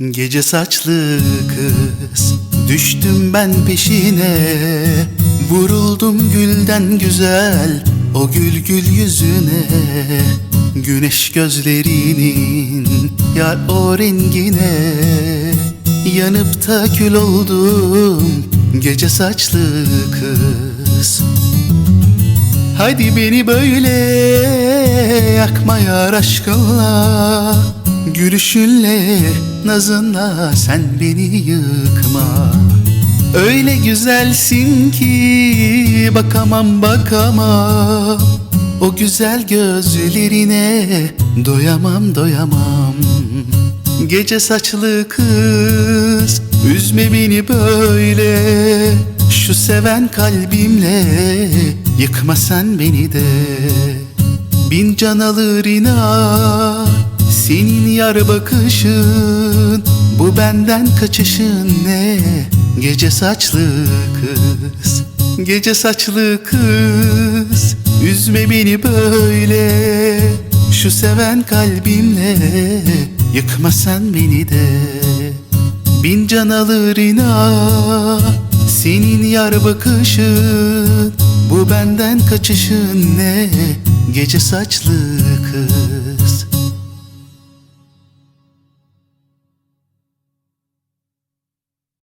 Gece saçlı kız Düştüm ben peşine. Vuruldum gülden güzel O gül gül yüzüne. Güneş gözlerinin Yar o rengine. Yanıp da kül oldum Gece saçlı kız. Hadi beni böyle yakma yar aşkınla Gülüşünle, nazınla sen beni yıkma. Öyle güzelsin ki bakamam bakamam. O güzel gözlerine doyamam doyamam. Gece saçlı kız Üzme beni böyle. Şu seven kalbimle Yıkma sen beni de. Bin can alır inan Senin yar bakışın Bu benden kaçışın ne? Gece saçlı kız Gece saçlı kız. Üzme beni böyle Şu seven kalbimle. Yıkma sen beni de Bin can alır inan Senin yar bakışın Bu benden kaçışın ne? Gece saçlı kız